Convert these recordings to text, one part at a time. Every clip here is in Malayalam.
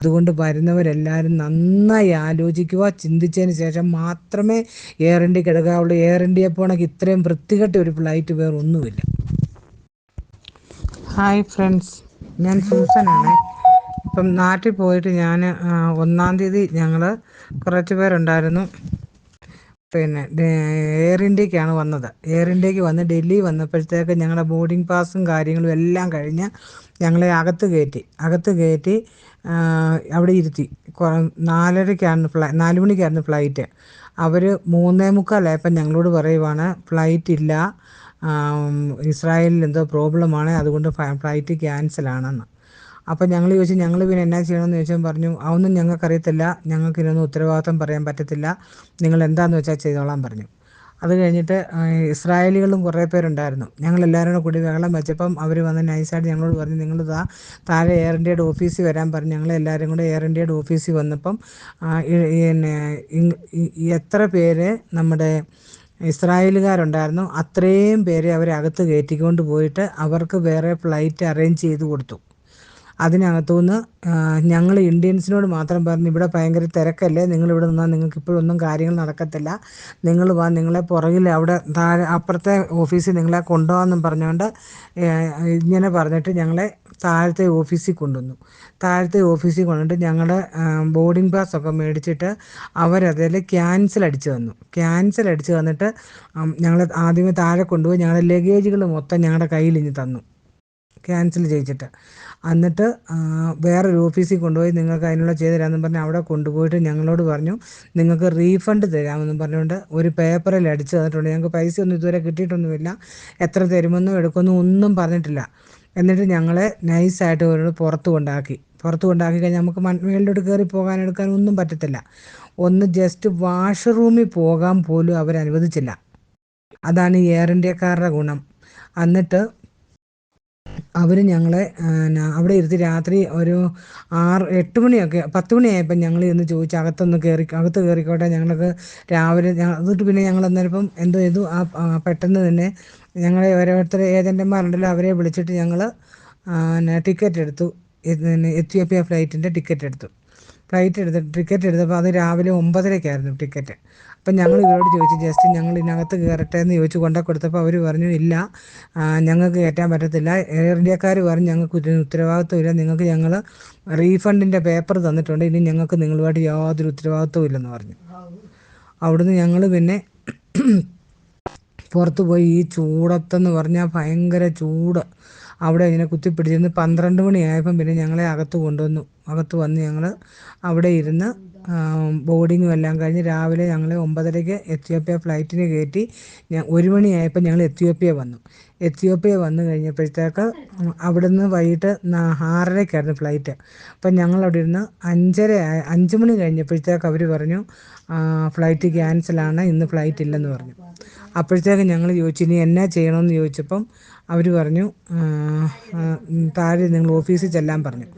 അതുകൊണ്ട് വരുന്നവരെല്ലാവരും നന്നായി ആലോചിക്കുക. ചിന്തിച്ചതിന് ശേഷം മാത്രമേ എയർ ഇന്ത്യ കിടക്കാവുള്ളൂ. എയർ ഇന്ത്യയെ പോണെങ്കിൽ ഇത്രയും വൃത്തികെട്ട ഒരു ഫ്ലൈറ്റ് വേറെ ഒന്നുമില്ല. ഹായ് ഫ്രണ്ട്സ് ഞാൻ സൂസനാണ്. ഇപ്പം നാട്ടിൽ പോയിട്ട് ഞാൻ ഒന്നാം തീയതി ഞങ്ങൾ കുറച്ച് പേരുണ്ടായിരുന്നു. പിന്നെ എയർ ഇന്ത്യക്കാണ് വന്നത്. എയർ ഇന്ത്യയ്ക്ക് വന്ന് ഡൽഹി വന്നപ്പോഴത്തേക്ക് ഞങ്ങളുടെ ബോർഡിംഗ് പാസും കാര്യങ്ങളും എല്ലാം കഴിഞ്ഞ് ഞങ്ങളെ അകത്ത് കയറ്റി. അകത്ത് കയറ്റി അവിടെ ഇരുത്തി. നാലരയ്ക്കായിരുന്നു ഫ്ലൈ നാല് മണിക്കായിരുന്നു ഫ്ലൈറ്റ് അവർ മൂന്നേ മുക്കാലായപ്പോൾ ഞങ്ങളോട് പറയുവാണ് ഫ്ലൈറ്റ് ഇല്ല. ഇസ്രായേലിൽ എന്തോ പ്രോബ്ലമാണ് അതുകൊണ്ട് ഫ്ലൈറ്റ് ക്യാൻസലാണെന്ന് അപ്പോൾ ഞങ്ങൾ ചോദിച്ചു ഞങ്ങൾ പിന്നെ എന്നാ ചെയ്യണമെന്ന് ചോദിച്ചാൽ പറഞ്ഞു അതൊന്നും ഞങ്ങൾക്കറിയത്തില്ല. ഞങ്ങൾക്ക് ഇതിനൊന്നും ഉത്തരവാദിത്വം പറയാൻ പറ്റത്തില്ല. നിങ്ങൾ എന്താണെന്ന് വെച്ചാൽ ചെയ്തോളാൻ പറഞ്ഞു. അത് കഴിഞ്ഞിട്ട് ഇസ്രായേലികളും കുറേ പേരുണ്ടായിരുന്നു. ഞങ്ങൾ എല്ലാവരും കൂടി ബഹളം വെച്ചപ്പം അവർ വന്ന് നൈസായിട്ട് ഞങ്ങളോട് പറഞ്ഞു നിങ്ങൾ ഇതാ താഴെ എയർ ഇന്ത്യയുടെ ഓഫീസിൽ വരാൻ പറഞ്ഞു. ഞങ്ങൾ എല്ലാവരും കൂടെ എയർ ഇന്ത്യയുടെ ഓഫീസിൽ വന്നപ്പം പിന്നെ എത്ര പേര് നമ്മുടെ ഇസ്രായേലുകാരുണ്ടായിരുന്നു അത്രയും പേരെ അവരകത്ത് കയറ്റിക്കൊണ്ട് പോയിട്ട് അവർക്ക് വേറെ ഫ്ലൈറ്റ് അറേഞ്ച് ചെയ്ത് കൊടുത്തു. അതിനകത്തുനിന്ന് ഞങ്ങൾ ഇന്ത്യൻസിനോട് മാത്രം പറഞ്ഞു ഇവിടെ ഭയങ്കര തിരക്കല്ലേ നിങ്ങളിവിടെ നിന്നാൽ നിങ്ങൾക്ക് ഇപ്പോഴൊന്നും കാര്യങ്ങൾ നടക്കത്തില്ല നിങ്ങൾ വാ നിങ്ങളെ പുറകിൽ അവിടെ താഴെ അപ്പുറത്തെ ഓഫീസിൽ നിങ്ങളെ കൊണ്ടുപോകാമെന്നും പറഞ്ഞുകൊണ്ട് ഇങ്ങനെ പറഞ്ഞിട്ട് ഞങ്ങളെ താഴത്തെ ഓഫീസിൽ കൊണ്ടുവന്നു. താഴത്തെ ഓഫീസിൽ കൊണ്ടുവന്നിട്ട് ഞങ്ങളുടെ ബോർഡിംഗ് പാസ് ഒക്കെ മേടിച്ചിട്ട് അവരതിൽ ക്യാൻസൽ അടിച്ച് തന്നു. ക്യാൻസൽ അടിച്ച് വന്നിട്ട് ഞങ്ങൾ ആദ്യമേ താഴെ കൊണ്ടുപോയി ഞങ്ങളുടെ ലഗേജുകൾ മൊത്തം ഞങ്ങളുടെ കയ്യിൽ ഇനി തന്നു. ക്യാൻസൽ ചെയ്യിച്ചിട്ട് എന്നിട്ട് വേറൊരു ഓഫീസിൽ കൊണ്ടുപോയി നിങ്ങൾക്ക് അതിനുള്ള ചെയ്ത് തരാമെന്ന് പറഞ്ഞ് അവിടെ കൊണ്ടുപോയിട്ട് ഞങ്ങളോട് പറഞ്ഞു നിങ്ങൾക്ക് റീഫണ്ട് തരാമെന്നും പറഞ്ഞുകൊണ്ട് ഒരു പേപ്പറിൽ അടിച്ചു തന്നിട്ടുണ്ട്. ഞങ്ങൾക്ക് പൈസ ഒന്നും ഇതുവരെ കിട്ടിയിട്ടൊന്നുമില്ല. എത്ര തരുമെന്നോ എടുക്കുമെന്നോ ഒന്നും പറഞ്ഞിട്ടില്ല. എന്നിട്ട് ഞങ്ങളെ നൈസായിട്ട് ഒരു പുറത്ത് കൊണ്ടാക്കി. പുറത്ത് കൊണ്ടാക്കി കഴിഞ്ഞാൽ നമുക്ക് മേളിലോട്ട് കയറി പോകാൻ എടുക്കാൻ ഒന്നും പറ്റത്തില്ല. ഒന്ന് ജസ്റ്റ് വാഷ്റൂമിൽ പോകാൻ പോലും അവർ അനുവദിച്ചില്ല അതാണ് എയർ ഇന്ത്യക്കാരുടെ ഗുണം. എന്നിട്ട് അവർ ഞങ്ങളെ അവിടെ ഇരുത്തി രാത്രി ഒരു ആറ് എട്ട് മണിയൊക്കെ പത്ത് മണിയായപ്പോൾ ഞങ്ങൾ ഇന്ന് ചോദിച്ചു അകത്തൊന്ന് കയറി അകത്ത് കയറിക്കോട്ടെ ഞങ്ങൾക്ക് രാവിലെ എന്നിട്ട് പിന്നെ ഞങ്ങൾ അന്നേരം എന്തോ ചെയ്തു? ആ പെട്ടെന്ന് തന്നെ ഞങ്ങളെ ഓരോരുത്തർ ഏജന്റന്മാരുണ്ടല്ലോ അവരെ വിളിച്ചിട്ട് ഞങ്ങൾ ടിക്കറ്റ് എടുത്തു എത്യോപ്യ ഫ്ലൈറ്റിന്റെ ടിക്കറ്റ് എടുത്തു ഫ്ലൈറ്റ് എടുത്ത് ടിക്കറ്റ് എടുത്തപ്പോൾ അത് രാവിലെ ഒമ്പതരയ്ക്കായിരുന്നു ടിക്കറ്റ്. അപ്പം ഞങ്ങൾ ഇവരോട് ചോദിച്ചു ജസ്റ്റ് ഞങ്ങൾ ഇതിനകത്ത് കയറട്ടെ എന്ന് ചോദിച്ചു. കൊണ്ടു കൊടുത്തപ്പോൾ അവർ പറഞ്ഞു ഇല്ല ഞങ്ങൾക്ക് കയറ്റാൻ പറ്റത്തില്ല. എയർ ഇന്ത്യക്കാർ പറഞ്ഞു ഞങ്ങൾക്ക് ഉത്തരവാദിത്വം നിങ്ങൾക്ക് ഞങ്ങൾ റീഫണ്ടിന്റെ പേപ്പർ തന്നിട്ടുണ്ട്. ഇനി ഞങ്ങൾക്ക് നിങ്ങളുമായിട്ട് യാതൊരു ഉത്തരവാദിത്വം ഇല്ലെന്ന് പറഞ്ഞു. അവിടുന്ന് ഞങ്ങൾ പിന്നെ പുറത്ത് പോയി ഈ ചൂടത്തെന്ന് പറഞ്ഞാൽ ഭയങ്കര ചൂട്. അവിടെ ഇങ്ങനെ കുത്തിപ്പിടിച്ചിരുന്ന് പന്ത്രണ്ട് മണിയായപ്പം പിന്നെ ഞങ്ങളെ അകത്ത് കൊണ്ടുവന്നു. അകത്ത് വന്ന് ഞങ്ങൾ അവിടെ ഇരുന്ന് ബോർഡിങ്ങും എല്ലാം കഴിഞ്ഞ് രാവിലെ ഞങ്ങൾ ഒമ്പതരയ്ക്ക് എത്യോപ്യ ഫ്ലൈറ്റിന് കയറ്റി ഒരു മണിയായപ്പോൾ ഞങ്ങൾ എത്യോപ്യ വന്നു. എത്യോപ്യ വന്നു കഴിഞ്ഞപ്പോഴത്തേക്ക് അവിടുന്ന് വൈകിട്ട് ആറരയ്ക്കായിരുന്നു ഫ്ലൈറ്റ് അപ്പം ഞങ്ങൾ അവിടെ ഇരുന്ന് അഞ്ചര അഞ്ച് മണി കഴിഞ്ഞപ്പോഴത്തേക്ക് അവർ പറഞ്ഞു ഫ്ലൈറ്റ് ക്യാൻസലാണ് ഇന്ന് ഫ്ലൈറ്റ് ഇല്ലെന്ന് പറഞ്ഞു. അപ്പോഴത്തേക്ക് ഞങ്ങൾ ചോദിച്ചു ഇനി എന്നാ ചെയ്യണമെന്ന് ചോദിച്ചപ്പം അവർ പറഞ്ഞു താഴെ നിങ്ങൾ ഓഫീസിൽ ചെല്ലാൻ പറഞ്ഞു.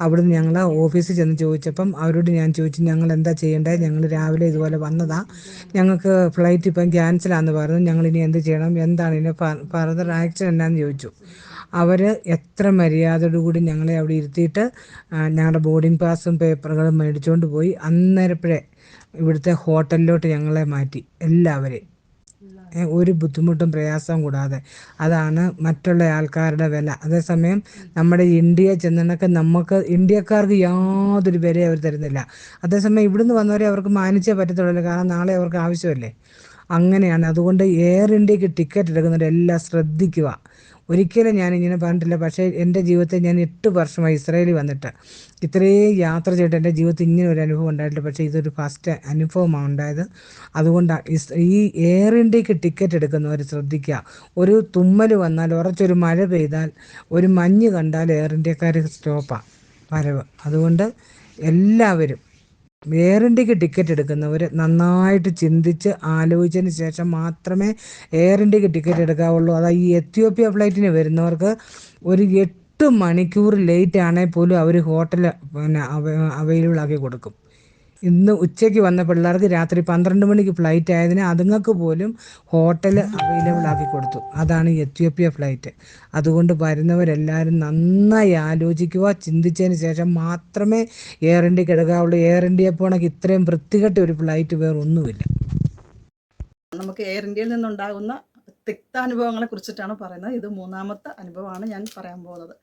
അവിടുന്ന് ഞങ്ങൾ ഓഫീസിൽ ചെന്ന് ചോദിച്ചപ്പം അവരോട് ഞാൻ ചോദിച്ചു ഞങ്ങൾ എന്താ ചെയ്യേണ്ടത് ഞങ്ങൾ രാവിലെ ഇതുപോലെ വന്നതാണ് ഞങ്ങൾക്ക് ഫ്ലൈറ്റ് ഇപ്പം ക്യാൻസലാന്ന് പറഞ്ഞു. ഞങ്ങൾ ഇനി എന്ത് ചെയ്യണം? എന്താണ് ഇതിന്റെ ഫർദർ ആക്ഷൻ എന്നാന്ന് ചോദിച്ചു. അവർ എത്ര മര്യാദയോടുകൂടി ഞങ്ങളെ അവിടെ ഇരുത്തിയിട്ട് ഞങ്ങളുടെ ബോർഡിംഗ് പാസും പേപ്പറുകളും മേടിച്ചുകൊണ്ട് പോയി. അന്നേരപ്പോഴേ ഇവിടുത്തെ ഹോട്ടലിലോട്ട് ഞങ്ങളെ മാറ്റി എല്ലാവരെയും. ഒരു ബുദ്ധിമുട്ടും പ്രയാസവും കൂടാതെ. അതാണ് മറ്റുള്ള ആൾക്കാരുടെ വില. അതേസമയം നമ്മുടെ ഇന്ത്യയെ ചെന്നണക്ക് നമുക്ക് ഇന്ത്യക്കാർക്ക് യാതൊരു വിലയും അവർ തരുന്നില്ല. അതേസമയം ഇവിടുന്ന് വന്നവരെ അവർക്ക് മാനിച്ചേ പറ്റത്തുള്ളൂ. കാരണം നാളെ അവർക്ക് ആവശ്യമല്ലേ? അങ്ങനെയാണ്. അതുകൊണ്ട് എയർ ഇന്ത്യയ്ക്ക് ടിക്കറ്റ് എടുക്കുന്നവരെല്ലാം ശ്രദ്ധിക്കുക. ഒരിക്കലും ഞാൻ ഇങ്ങനെ പറഞ്ഞിട്ടില്ല. പക്ഷേ എന്റെ ജീവിതത്തിൽ ഞാൻ എട്ട് വർഷമായി ഇസ്രായേലിൽ വന്നിട്ട് ഇത്രയും യാത്ര ചെയ്തിട്ട് എന്റെ ജീവിതത്തിൽ ഇങ്ങനെ ഒരു അനുഭവം ഉണ്ടായിട്ടില്ല. പക്ഷേ ഇതൊരു ഫസ്റ്റ് അനുഭവമാണ് ഉണ്ടായത്. അതുകൊണ്ട് ഈ എയർ ഇന്ത്യയ്ക്ക് ടിക്കറ്റ് എടുക്കുന്നവർ ശ്രദ്ധിക്കുക. ഒരു തുമ്മൽ വന്നാൽ ഉറച്ചൊരു മഴ പെയ്താൽ ഒരു മഞ്ഞ് കണ്ടാൽ എയർ ഇന്ത്യക്കാർ സ്റ്റോപ്പാണ് വരവ്. അതുകൊണ്ട് എല്ലാവരും എയർ ഇന്ത്യയ്ക്ക് ടിക്കറ്റ് എടുക്കുന്നവർ നന്നായിട്ട് ചിന്തിച്ച് ആലോചിച്ചതിന് ശേഷം മാത്രമേ എയർ ഇന്ത്യയ്ക്ക് ടിക്കറ്റ് എടുക്കാവുള്ളൂ. അതായത് ഈ എത്യോപ്യ ഫ്ലൈറ്റിന് വരുന്നവർക്ക് ഒരു എട്ട് മണിക്കൂർ ലേറ്റ് ആണെങ്കിൽ പോലും അവർ ഹോട്ടൽ പിന്നെ അവൈലബിൾ ആക്കി കൊടുക്കും. ഇന്ന് ഉച്ചയ്ക്ക് വന്ന പിള്ളേർക്ക് രാത്രി പന്ത്രണ്ട് മണിക്ക് ഫ്ലൈറ്റ് ആയതിനാൽ അതുങ്ങൾക്ക് പോലും ഹോട്ടൽ അവൈലബിൾ ആക്കി കൊടുത്തു. അതാണ് എത്യോപ്യ ഫ്ലൈറ്റ് അതുകൊണ്ട് വരുന്നവരെല്ലാവരും നന്നായി ആലോചിക്കുക. ചിന്തിച്ചതിന് ശേഷം മാത്രമേ എയർ ഇന്ത്യയ്ക്ക് എടുക്കാവുള്ളൂ എയർ ഇന്ത്യ പോണെങ്കിൽ ഇത്രയും വൃത്തികെട്ട ഒരു ഫ്ലൈറ്റ് വേറെ ഒന്നുമില്ല. നമുക്ക് എയർ ഇന്ത്യയിൽ നിന്നുണ്ടാകുന്ന തിക്താനുഭവങ്ങളെ കുറിച്ചിട്ടാണ് പറയുന്നത്. ഇത് മൂന്നാമത്തെ അനുഭവമാണ് ഞാൻ പറയാൻ പോകുന്നത്.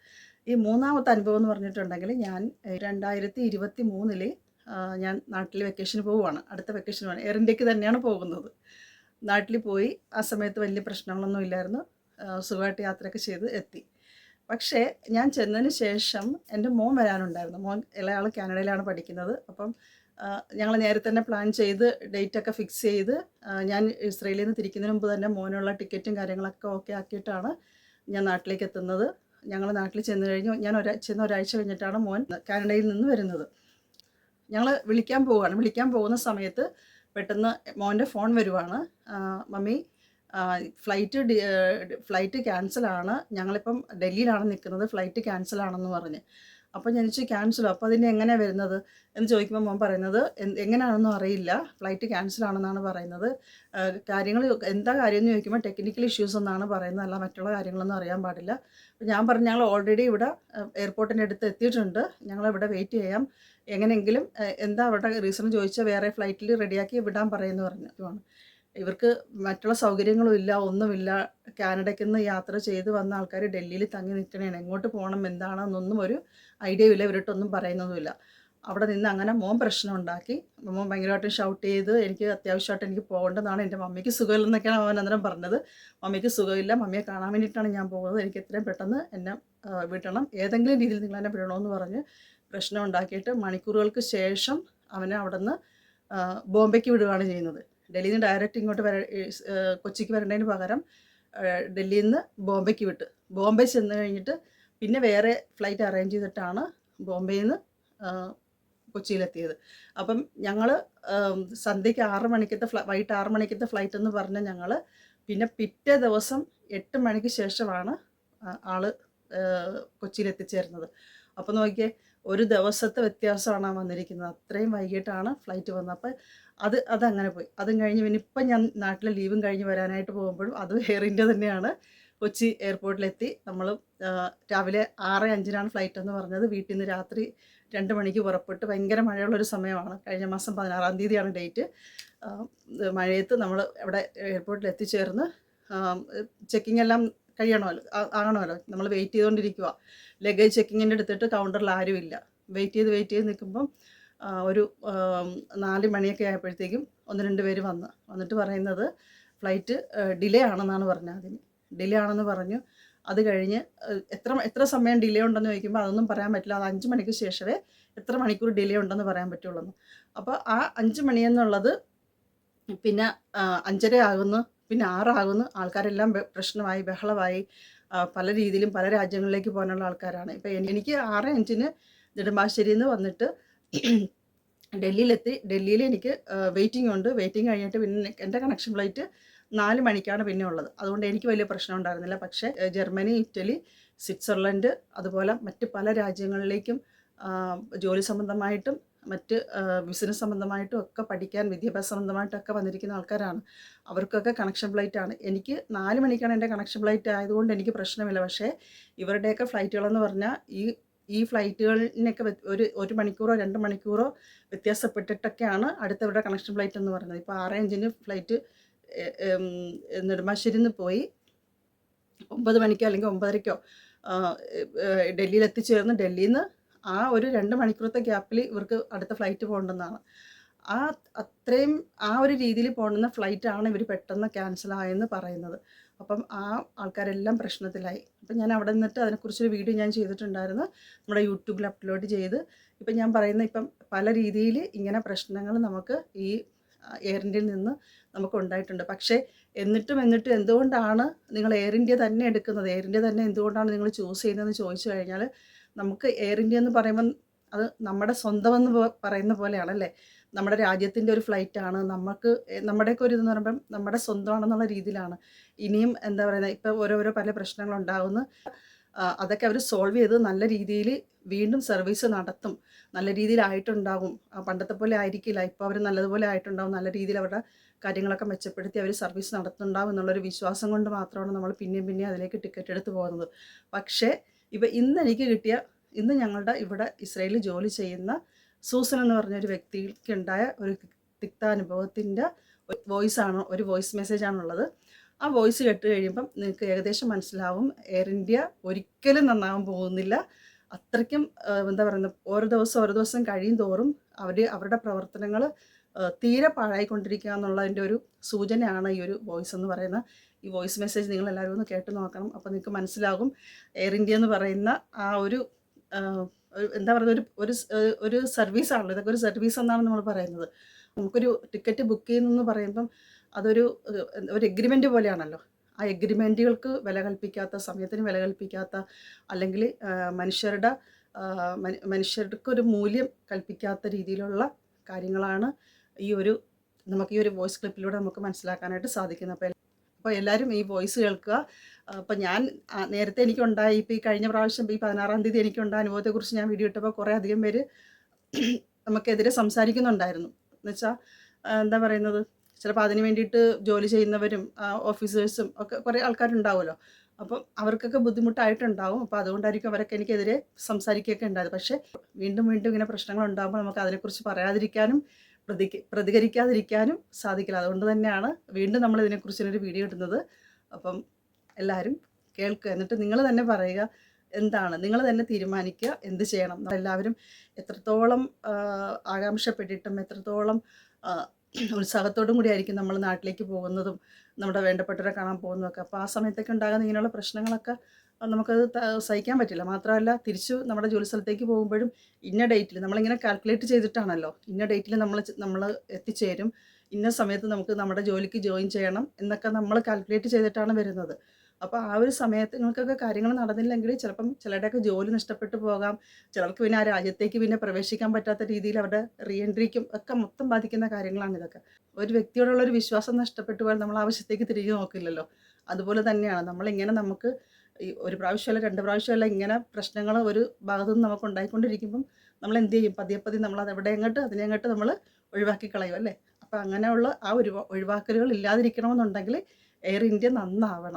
ഈ മൂന്നാമത്തെ അനുഭവം എന്ന് പറഞ്ഞിട്ടുണ്ടെങ്കിൽ ഞാൻ രണ്ടായിരത്തി ഇരുപത്തി മൂന്നിൽ ഞാൻ നാട്ടിൽ വെക്കേഷന് പോവുകയാണ് അടുത്ത വെക്കേഷൻ വേണം. എയർ ഇന്ത്യയ്ക്ക് തന്നെയാണ് പോകുന്നത്. നാട്ടിൽ പോയി ആ സമയത്ത് വലിയ പ്രശ്നങ്ങളൊന്നും ഇല്ലായിരുന്നു. സുഖമായിട്ട് യാത്രയൊക്കെ ചെയ്ത് എത്തി. പക്ഷേ ഞാൻ ചെന്നതിന് ശേഷം എന്റെ മോൻ വരാനുണ്ടായിരുന്നു. മോൻ ഇളയാൾ കാനഡയിലാണ് പഠിക്കുന്നത്. അപ്പം ഞങ്ങൾ നേരത്തെ തന്നെ പ്ലാൻ ചെയ്ത് ഡേറ്റൊക്കെ ഫിക്സ് ചെയ്ത് ഞാൻ ഇസ്രയേലിൽ നിന്ന് തിരിക്കുന്നതിന് മുമ്പ് തന്നെ മോനുള്ള ടിക്കറ്റും കാര്യങ്ങളൊക്കെ ഓക്കെ ആക്കിയിട്ടാണ് ഞാൻ നാട്ടിലേക്ക് എത്തുന്നത്. ഞങ്ങൾ നാട്ടിൽ ചെന്ന് കഴിഞ്ഞു. ഞാൻ ഒരാ ചെന്ന് ഒരാഴ്ച കഴിഞ്ഞിട്ടാണ് മോൻ കാനഡയിൽ നിന്ന് വരുന്നത്. ഞങ്ങൾ വിളിക്കാൻ പോവുകയാണ് വിളിക്കാൻ പോകുന്ന സമയത്ത് പെട്ടെന്ന് മോന്റെ ഫോൺ വരുവാണ്. മമ്മി ഫ്ലൈറ്റ് ഫ്ലൈറ്റ് ക്യാൻസലാണ് ഞങ്ങളിപ്പം ഡൽഹിയിലാണ് നിൽക്കുന്നത്. ഫ്ലൈറ്റ് ക്യാൻസലാണെന്ന് പറഞ്ഞ്. അപ്പോൾ ചോദിച്ചു ക്യാൻസലോ അപ്പോൾ അതിന്റെ എങ്ങനെയാണ് വരുന്നത് എന്ന് ചോദിക്കുമ്പോൾ മോൻ പറയുന്നത് "എന്ത്- എങ്ങനെയാണെന്നും അറിയില്ല. ഫ്ലൈറ്റ് ക്യാൻസൽ ആണെന്നാണ് പറയുന്നത്. കാര്യങ്ങൾ എന്താ കാര്യം എന്ന് ചോദിക്കുമ്പോൾ ടെക്നിക്കൽ ഇഷ്യൂസ് എന്നാണ് പറയുന്നത്. അല്ല മറ്റുള്ള കാര്യങ്ങളൊന്നും അറിയാൻ പാടില്ല. അപ്പോൾ ഞാൻ പറഞ്ഞു ഞങ്ങൾ ഓൾറെഡി ഇവിടെ എയർപോർട്ടിന്റെ അടുത്ത് എത്തിയിട്ടുണ്ട്. ഞങ്ങൾ ഇവിടെ വെയിറ്റ് ചെയ്യാം. എങ്ങനെയെങ്കിലും എന്താ അവിടെ റീസൺ ചോദിച്ചാൽ വേറെ ഫ്ലൈറ്റിൽ റെഡിയാക്കി വിടാൻ പറയുമെന്ന് പറഞ്ഞു ഇവർക്ക് മറ്റുള്ള സൗകര്യങ്ങളും ഇല്ല ഒന്നുമില്ല. കാനഡയ്ക്ക് നിന്ന് യാത്ര ചെയ്ത് വന്ന ആൾക്കാർ ഡൽഹിയിൽ തങ്ങി നിൽക്കണേണ്. എങ്ങോട്ട് പോകണം എന്താണെന്നൊന്നും ഒരു ഐഡിയ ഇല്ല ഇവരിട്ടൊന്നും പറയുന്നതുമില്ല. അവിടെ നിന്ന് അങ്ങനെ മോൻ പ്രശ്നം ഉണ്ടാക്കി മോൻ ഭയങ്കരമായിട്ട് ഷൗട്ട് ചെയ്ത് എനിക്ക് അത്യാവശ്യമായിട്ട് എനിക്ക് പോകേണ്ടതാണ് എന്റെ മമ്മിക്ക് സുഖമില്ലെന്നൊക്കെയാണ് അവൻ അന്നേരം പറഞ്ഞത്. മമ്മിക്ക് സുഖമില്ല മമ്മിയെ കാണാൻ വേണ്ടിയിട്ടാണ് ഞാൻ പോകുന്നത്. എനിക്ക് എത്രയും പെട്ടെന്ന് എന്നെ വിടണം. ഏതെങ്കിലും രീതിയിൽ നിങ്ങൾ എന്നെ വിടണമെന്ന് പറഞ്ഞ് പ്രശ്നം ഉണ്ടാക്കിയിട്ട് മണിക്കൂറുകൾക്ക് ശേഷം അവനെ അവിടെ നിന്ന് ബോംബെക്ക് വിടുകയാണ് ചെയ്യുന്നത്. ഡൽഹിയിൽ നിന്ന് ഡയറക്റ്റ് ഇങ്ങോട്ട് വര കൊച്ചിക്ക് വരേണ്ടതിന് പകരം ഡൽഹിയിൽ നിന്ന് ബോംബെക്ക് വിട്ട്. ബോംബെ ചെന്ന് കഴിഞ്ഞിട്ട് പിന്നെ വേറെ ഫ്ലൈറ്റ് അറേഞ്ച് ചെയ്തിട്ടാണ് ബോംബെയിൽ നിന്ന് കൊച്ചിയിലെത്തിയത്. അപ്പം ഞങ്ങൾ സന്ധ്യയ്ക്ക് ആറ് മണിക്കത്തെ ഫ്ലൈ വൈകിട്ട് ആറ് മണിക്കത്തെ ഫ്ലൈറ്റ് എന്ന് പറഞ്ഞ ഞങ്ങൾ പിന്നെ പിറ്റേ ദിവസം എട്ട് മണിക്ക് ശേഷമാണ് ആൾ കൊച്ചിയിൽ എത്തിച്ചേരുന്നത് അപ്പോൾ നോക്കിയേ ഒരു ദിവസത്തെ വ്യത്യാസമാണ് വന്നിരിക്കുന്നത്. അത്രയും വൈകിട്ടാണ് ഫ്ലൈറ്റ് വന്നത് അപ്പം അത് അതങ്ങനെ പോയി. അതും കഴിഞ്ഞ് പിന്നെ ഇപ്പം ഞാൻ നാട്ടിലെ ലീവും കഴിഞ്ഞ് വരാനായിട്ട് പോകുമ്പോഴും അത് ഇന്ത്യ തന്നെയാണ്. കൊച്ചി എയർപോർട്ടിലെത്തി. നമ്മൾ രാവിലെ ആറ് അഞ്ചിനാണ് ഫ്ലൈറ്റ് എന്ന് പറഞ്ഞത്. വീട്ടിൽ നിന്ന് രാത്രി രണ്ട് മണിക്ക് പുറപ്പെട്ട് ഭയങ്കര മഴയുള്ളൊരു സമയമാണ്. കഴിഞ്ഞ മാസം പതിനാറാം തീയതിയാണ് ഡേറ്റ്. മഴയത്ത് നമ്മൾ ഇവിടെ എയർപോർട്ടിൽ എത്തിച്ചേർന്ന് ചെക്കിംഗ് എല്ലാം കഴിയണമല്ലോ ആകണമല്ലോ. നമ്മൾ വെയിറ്റ് ചെയ്തുകൊണ്ടിരിക്കുക ലഗേജ് ചെക്കിങ്ങിന്റെ എടുത്തിട്ട് കൗണ്ടറിൽ ആരുമില്ല വെയിറ്റ് ചെയ്ത് വെയിറ്റ് ചെയ്ത് നിൽക്കുമ്പം ഒരു നാല് മണിയൊക്കെ ആയപ്പോഴത്തേക്കും ഒന്ന് രണ്ട് പേര് വന്ന്. വന്നിട്ട് പറയുന്നത് ഫ്ലൈറ്റ് ഡിലേ ആണെന്നാണ് പറഞ്ഞത് ആദ്യം ഡിലേ ആണെന്ന് പറഞ്ഞു. അത് കഴിഞ്ഞ് എത്ര എത്ര സമയം ഡിലേ ഉണ്ടെന്ന് ചോദിക്കുമ്പോൾ അതൊന്നും പറയാൻ പറ്റില്ല. അത് അഞ്ച് മണിക്ക് ശേഷമേ എത്ര മണിക്കൂർ ഡിലേ ഉണ്ടെന്ന് പറയാൻ പറ്റുള്ളൂ അപ്പോൾ ആ അഞ്ച് മണിയെന്നുള്ളത് പിന്നെ അഞ്ചര ആകുന്നു പിന്നെ ആറാകുന്നു ആൾക്കാരെല്ലാം പ്രശ്നമായി ബഹളമായി പല രീതിയിലും പല രാജ്യങ്ങളിലേക്ക് പോകാനുള്ള ആൾക്കാരാണ്. ഇപ്പം എനിക്ക് ആറ് അഞ്ചിന് നെടുമ്പാശ്ശേരിയിൽ നിന്ന് വന്നിട്ട് ഡൽഹിയിലെത്തി. ഡൽഹിയിൽ എനിക്ക് വെയിറ്റിംഗ് ഉണ്ട്. വെയിറ്റിംഗ് കഴിഞ്ഞിട്ട് പിന്നെ എന്റെ കണക്ഷൻ ഫ്ലൈറ്റ് നാല് മണിക്കാണ് പിന്നെ ഉള്ളത്. അതുകൊണ്ട് എനിക്ക് വലിയ പ്രശ്നം ഉണ്ടായിരുന്നില്ല. പക്ഷേ ജർമ്മനി ഇറ്റലി സ്വിറ്റ്സർലൻഡ് അതുപോലെ മറ്റ് പല രാജ്യങ്ങളിലേക്കും ജോലി സംബന്ധമായിട്ടും മറ്റ് ബിസിനസ് സംബന്ധമായിട്ടും ഒക്കെ പഠിക്കാൻ വിദ്യാഭ്യാസ സംബന്ധമായിട്ടൊക്കെ വന്നിരിക്കുന്ന ആൾക്കാരാണ്. അവർക്കൊക്കെ കണക്ഷൻ ഫ്ലൈറ്റ് ആണ്. എനിക്ക് നാല് മണിക്കാണ് എന്റെ കണക്ഷൻ ഫ്ലൈറ്റ് ആയതുകൊണ്ട് എനിക്ക് പ്രശ്നമില്ല. പക്ഷേ ഇവരുടെയൊക്കെ ഫ്ലൈറ്റുകളെന്ന് പറഞ്ഞാൽ ഈ ഈ ഫ്ലൈറ്റുകളിനൊക്കെ ഒരു ഒരു മണിക്കൂറോ രണ്ട് മണിക്കൂറോ വ്യത്യാസപ്പെട്ടിട്ടൊക്കെയാണ് അടുത്തവരുടെ കണക്ഷൻ ഫ്ലൈറ്റ് എന്ന് പറയുന്നത്. ഇപ്പോൾ ആറ് അഞ്ചിന് ഫ്ലൈറ്റ് നെടുമ്പാശ്ശേരിയിൽ നിന്ന് പോയി. ഒമ്പത് മണിക്കോ അല്ലെങ്കിൽ ഒമ്പതരയ്ക്കോ ഡൽഹിയിൽ എത്തിച്ചേർന്ന്. ഡൽഹിയിൽ നിന്ന് ആ ഒരു രണ്ട് മണിക്കൂറത്തെ ഗ്യാപ്പിൽ ഇവർക്ക് അടുത്ത ഫ്ലൈറ്റ് പോകേണ്ടെന്നാണ് ആ അത്രയും ആ ഒരു രീതിയിൽ പോകുന്ന ഫ്ലൈറ്റാണ് ഇവർ പെട്ടെന്ന് ക്യാൻസൽ ആയെന്ന് പറയുന്നത്. അപ്പം ആ ആൾക്കാരെല്ലാം പ്രശ്നത്തിലായി. അപ്പം ഞാൻ അവിടെ നിന്നിട്ട് അതിനെക്കുറിച്ചൊരു വീഡിയോ ഞാൻ ചെയ്തിട്ടുണ്ടായിരുന്നു. നമ്മുടെ യൂട്യൂബിൽ അപ്ലോഡ് ചെയ്ത്. ഇപ്പം ഞാൻ പറയുന്ന ഇപ്പം പല രീതിയിൽ ഇങ്ങനെ പ്രശ്നങ്ങൾ നമുക്ക് ഈ എയർ ഇന്ത്യയിൽ നിന്ന് നമുക്ക് ഉണ്ടായിട്ടുണ്ട് പക്ഷേ എന്നിട്ടും എന്നിട്ടും എന്തുകൊണ്ടാണ് നിങ്ങൾ എയർ ഇന്ത്യ തന്നെ എടുക്കുന്നത്? എയർ ഇന്ത്യ തന്നെ എന്തുകൊണ്ടാണ് നിങ്ങൾ ചൂസ് ചെയ്യുന്നതെന്ന് ചോദിച്ചു കഴിഞ്ഞാൽ നമുക്ക് എയർ ഇന്ത്യ എന്ന് പറയുമ്പം അത് നമ്മുടെ സ്വന്തമെന്ന് പറയുന്ന പോലെയാണല്ലേ നമ്മുടെ രാജ്യത്തിന്റെ ഒരു ഫ്ലൈറ്റാണ് നമുക്ക് നമ്മുടെയൊക്കെ ഒരു ഇതെന്ന് പറയുമ്പം നമ്മുടെ സ്വന്തമാണെന്നുള്ള രീതിയിലാണ്. ഇനിയും എന്താ പറയുക ഇപ്പോൾ ഓരോരോ പല പ്രശ്നങ്ങളുണ്ടാകുന്നു. അതൊക്കെ അവർ സോൾവ് ചെയ്ത് നല്ല രീതിയിൽ വീണ്ടും സർവീസ് നടത്തും. നല്ല രീതിയിലായിട്ടുണ്ടാകും പണ്ടത്തെ പോലെ ആയിരിക്കില്ല. ഇപ്പോൾ അവർ നല്ലതുപോലെ ആയിട്ടുണ്ടാകും നല്ല രീതിയിൽ അവരുടെ കാര്യങ്ങളൊക്കെ മെച്ചപ്പെടുത്തി അവർ സർവീസ് നടത്തുന്നുണ്ടാവും എന്നുള്ളൊരു വിശ്വാസം കൊണ്ട് മാത്രമാണ് നമ്മൾ പിന്നെയും പിന്നെയും അതിലേക്ക് ടിക്കറ്റ് എടുത്ത് പോകുന്നത്. പക്ഷേ ഇപ്പം ഇന്ന് എനിക്ക് കിട്ടിയ ഇന്ന് ഞങ്ങളുടെ ഇവിടെ ഇസ്രയേലിൽ ജോലി ചെയ്യുന്ന സൂസൻ എന്ന് പറഞ്ഞ ഒരു വ്യക്തിക്ക് ഉണ്ടായ ഒരു തിക്താനുഭവത്തിന്റെ വോയിസ് ആണ് ഒരു വോയിസ് മെസ്സേജ് ആണുള്ളത്. ആ വോയിസ് കേട്ട് കഴിയുമ്പം നിങ്ങൾക്ക് ഏകദേശം മനസ്സിലാവും. എയർ ഇന്ത്യ ഒരിക്കലും നന്നാവാൻ പോകുന്നില്ല. അത്രയ്ക്കും എന്താ പറയുന്നത് ഓരോ ദിവസം ഓരോ ദിവസം കഴിയും തോറും അവർ അവരുടെ പ്രവർത്തനങ്ങൾ തീരെ പാഴായിക്കൊണ്ടിരിക്കുക എന്നുള്ളതിന്റെ ഒരു സൂചനയാണ് ഈ ഒരു വോയിസ് എന്ന് പറയുന്ന ഈ വോയിസ് മെസ്സേജ് നിങ്ങൾ എല്ലാവരും ഒന്ന് കേട്ട് നോക്കണം. അപ്പോൾ നിങ്ങൾക്ക് മനസ്സിലാകും. എയർ ഇന്ത്യ എന്ന് പറയുന്ന ആ ഒരു എന്താ പറയുക ഒരു ഒരു ഒരു സർവീസാണല്ലോ. ഇതൊക്കെ ഒരു സർവീസ് എന്നാണ് നമ്മൾ പറയുന്നത്. നമുക്കൊരു ടിക്കറ്റ് ബുക്ക് ചെയ്യുന്നെന്ന് പറയുമ്പം അതൊരു ഒരു എഗ്രിമെന്റ് പോലെയാണല്ലോ. ആ എഗ്രിമെന്റുകൾക്ക് വില കൽപ്പിക്കാത്ത സമയത്തിന് വില കൽപ്പിക്കാത്ത അല്ലെങ്കിൽ മനുഷ്യരുടെ മനുഷ്യർക്ക് ഒരു മൂല്യം കൽപ്പിക്കാത്ത രീതിയിലുള്ള കാര്യങ്ങളാണ് ഈ ഒരു നമുക്ക് ഈ ഒരു വോയിസ് ക്ലിപ്പിലൂടെ നമുക്ക് മനസ്സിലാക്കാനായിട്ട് സാധിക്കുന്നത്. അപ്പോൾ അപ്പോൾ എല്ലാവരും ഈ വോയിസ് കേൾക്കുക. അപ്പോൾ ഞാൻ നേരത്തെ എനിക്കുണ്ടായ ഇപ്പോൾ ഈ കഴിഞ്ഞ പ്രാവശ്യം ഈ പതിനാറാം തീയതി എനിക്കുണ്ടായ അനുഭവത്തെക്കുറിച്ച് ഞാൻ വീഡിയോ ഇട്ടപ്പോൾ കുറേ അധികം പേര് നമുക്കെതിരെ സംസാരിക്കുന്നുണ്ടായിരുന്നു. എന്നുവെച്ചാൽ എന്താ പറയുന്നത്? ചിലപ്പോൾ അതിന് വേണ്ടിയിട്ട് ജോലി ചെയ്യുന്നവരും ഓഫീസേഴ്സും ഒക്കെ കുറേ ആൾക്കാരുണ്ടാവുമല്ലോ. അപ്പം അവർക്കൊക്കെ ബുദ്ധിമുട്ടായിട്ടുണ്ടാവും. അപ്പോൾ അതുകൊണ്ടായിരിക്കും അവരൊക്കെ എനിക്കെതിരെ സംസാരിക്കുകയൊക്കെ ഉണ്ടായത്. പക്ഷേ വീണ്ടും വീണ്ടും ഇങ്ങനെ പ്രശ്നങ്ങൾ ഉണ്ടാകുമ്പോൾ നമുക്ക് അതിനെക്കുറിച്ച് പറയാതിരിക്കാനും പ്രതി പ്രതികരിക്കാതിരിക്കാനും സാധിക്കില്ല. അതുകൊണ്ട് തന്നെയാണ് വീണ്ടും നമ്മൾ ഇതിനെക്കുറിച്ച് ഇതിനെക്കുറിച്ചൊരു വീഡിയോ ഇടുന്നത്. അപ്പം എല്ലാവരും കേൾക്കുക. എന്നിട്ട് നിങ്ങൾ തന്നെ പറയുക എന്താണ്? നിങ്ങൾ തന്നെ തീരുമാനിക്കുക എന്ത് ചെയ്യണം. എല്ലാവരും എത്രത്തോളം ആകാംക്ഷപ്പെട്ടിട്ടും എത്രത്തോളം ഉത്സാഹത്തോടും കൂടി ആയിരിക്കും നമ്മൾ നാട്ടിലേക്ക് പോകുന്നതും നമ്മുടെ വേണ്ടപ്പെട്ടവരെ കാണാൻ പോകുന്നതൊക്കെ. അപ്പോൾ ആ സമയത്തൊക്കെ ഉണ്ടാകുന്ന ഇങ്ങനെയുള്ള പ്രശ്നങ്ങളൊക്കെ നമുക്കത് സഹിക്കാൻ പറ്റില്ല. മാത്രമല്ല തിരിച്ചു നമ്മുടെ ജോലി സ്ഥലത്തേക്ക് പോകുമ്പോഴും ഇന്ന ഡേറ്റിൽ നമ്മളിങ്ങനെ കാൽക്കുലേറ്റ് ചെയ്തിട്ടാണല്ലോ. ഇന്ന ഡേറ്റിൽ നമ്മൾ നമ്മൾ എത്തിച്ചേരും. ഇന്ന സമയത്ത് നമുക്ക് നമ്മുടെ ജോലിക്ക് ജോയിൻ ചെയ്യണം എന്നൊക്കെ നമ്മൾ കാൽക്കുലേറ്റ് ചെയ്തിട്ടാണ് വരുന്നത്. അപ്പോൾ ആ ഒരു സമയത്ത് നിങ്ങൾക്കൊക്കെ കാര്യങ്ങൾ നടന്നില്ലെങ്കിൽ ചിലപ്പം ചിലരുടെയൊക്കെ ജോലി നഷ്ടപ്പെട്ടു പോകാം. ചിലർക്ക് പിന്നെ ആ രാജ്യത്തേക്ക് പിന്നെ പ്രവേശിക്കാൻ പറ്റാത്ത രീതിയിൽ അവരുടെ റീ എൻട്രിക്കും ഒക്കെ മൊത്തം ബാധിക്കുന്ന കാര്യങ്ങളാണ് ഇതൊക്കെ. ഒരു വ്യക്തിയോടുള്ള ഒരു വിശ്വാസം നഷ്ടപ്പെട്ടു പോയാൽ നമ്മൾ ആവശ്യത്തേക്ക് തിരികെ നോക്കില്ലല്ലോ. അതുപോലെ തന്നെയാണ് നമ്മളിങ്ങനെ നമുക്ക് ഈ ഒരു പ്രാവശ്യമല്ല രണ്ട് പ്രാവശ്യമല്ല ഇങ്ങനെ പ്രശ്നങ്ങൾ ഒരു ഭാഗത്തു നിന്ന് നമുക്ക് ഉണ്ടായിക്കൊണ്ടിരിക്കുമ്പം നമ്മൾ എന്ത് ചെയ്യും? പതിയെ പതി നമ്മൾ അത് എവിടെ അങ്ങോട്ട് അതിനെ അങ്ങോട്ട് നമ്മൾ ഒഴിവാക്കി കളയും അല്ലേ? അപ്പോൾ അങ്ങനെയുള്ള ആ ഒരു ഒഴിവാക്കലുകൾ ഇല്ലാതിരിക്കണമെന്നുണ്ടെങ്കിൽ എയർ ഇന്ത്യ നന്നാവണം.